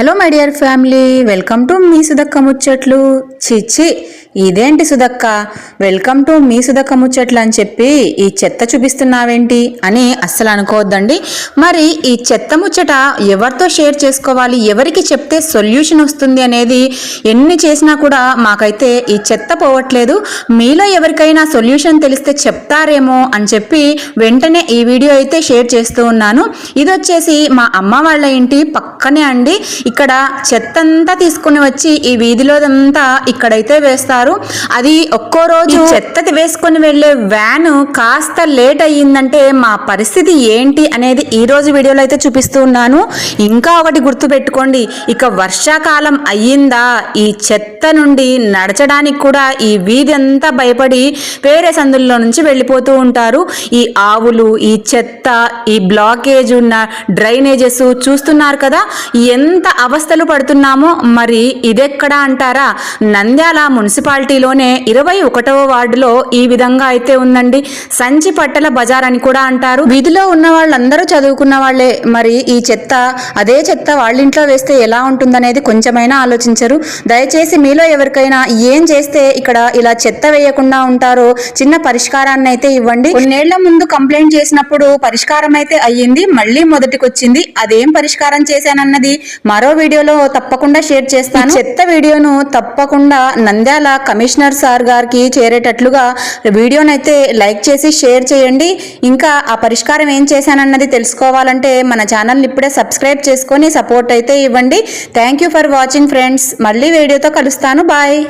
Hello my dear family welcome to మీ సుధక్క ముచ్చట్లు చిచ్చి ఇదేంటి సుధక్క? వెల్కమ్ టు మీ సుధక్క ముచ్చట్లు అని చెప్పి ఈ చెత్త చూపిస్తున్నావేంటి అని అస్సలు అనుకోవద్దండి. మరి ఈ చెత్త ముచ్చట ఎవరితో షేర్ చేసుకోవాలి? ఎవరికి చెప్తే సొల్యూషన్ వస్తుంది అనేది ఎన్ని చేసినా కూడా మాకైతే ఈ చెత్త పోవట్లేదు. మీలో ఎవరికైనా సొల్యూషన్ తెలిస్తే చెప్తారేమో అని చెప్పి వెంటనే ఈ వీడియో అయితే షేర్ చేస్తూ ఉన్నాను. ఇది వచ్చేసి మా అమ్మ వాళ్ళ ఇంటి పక్కనే అండి. ఇక్కడ చెత్త అంతా తీసుకుని వచ్చి ఈ వీధిలోదంతా ఇక్కడైతే వేస్తారు. అది ఒక్కో రోజు చెత్త వేసుకొని వెళ్ళే వ్యాన్ కాస్త లేట్ అయ్యిందంటే మా పరిస్థితి ఏంటి అనేది ఈ రోజు వీడియోలో అయితే చూపిస్తూ ఉన్నాను. ఇంకా ఒకటి గుర్తు పెట్టుకోండి ఇక వర్షాకాలం అయ్యిందా? ఈ చెత్త నుండి నడచడానికి కూడా ఈ వీధి అంతా భయపడి వేరే సందుల్లో నుంచి వెళ్ళిపోతూ ఉంటారు. ఈ ఆవులు ఈ చెత్త ఈ బ్లాకేజ్ ఉన్న డ్రైనేజెస్ చూస్తున్నారు కదా? ఎంత అవస్థలు పడుతున్నామో మరి ఇదెక్కడ అంటారా? నంద్యాల మున్సిపాలిటీలోనే ఇరవై ఒకటవ వార్డులో ఈ విధంగా అయితే ఉందండి. సంచి పట్టల బజార్ అని కూడా అంటారు. వీధిలో ఉన్న వాళ్ళందరూ చదువుకున్న వాళ్ళే. మరి ఈ చెత్త అదే చెత్త వాళ్ళ ఇంట్లో వేస్తే ఎలా ఉంటుందనేది కొంచెమైనా ఆలోచించరు. దయచేసి మీలో ఎవరికైనా ఏం చేస్తే ఇక్కడ ఇలా చెత్త వేయకుండా ఉంటారో చిన్న పరిష్కారాన్ని అయితే ఇవ్వండి. కొన్నేళ్ళ ముందు కంప్లైంట్ చేసినప్పుడు పరిష్కారం అయితే అయ్యింది. మళ్ళీ మొదటికి వచ్చింది అదేం పరిష్కారం చేశానన్నది మరో వీడియోలో తప్పకుండా షేర్ చేస్తాను. చెత్త వీడియోను తప్పకుండా నంద్యాల కమిషనర్ సార్ గారికి చేరేటట్లుగా వీడియోనైతే లైక్ చేసి షేర్ చేయండి. ఇంకా ఆ పరిష్కారం ఏం చేశానన్నది తెలుసుకోవాలంటే మన ఛానల్ని ఇప్పుడే సబ్స్క్రైబ్ చేసుకొని సపోర్ట్ అయితే ఇవ్వండి. Thank you for watching friends. మళ్ళీ వీడియోతో కలుస్తాను. బాయ్.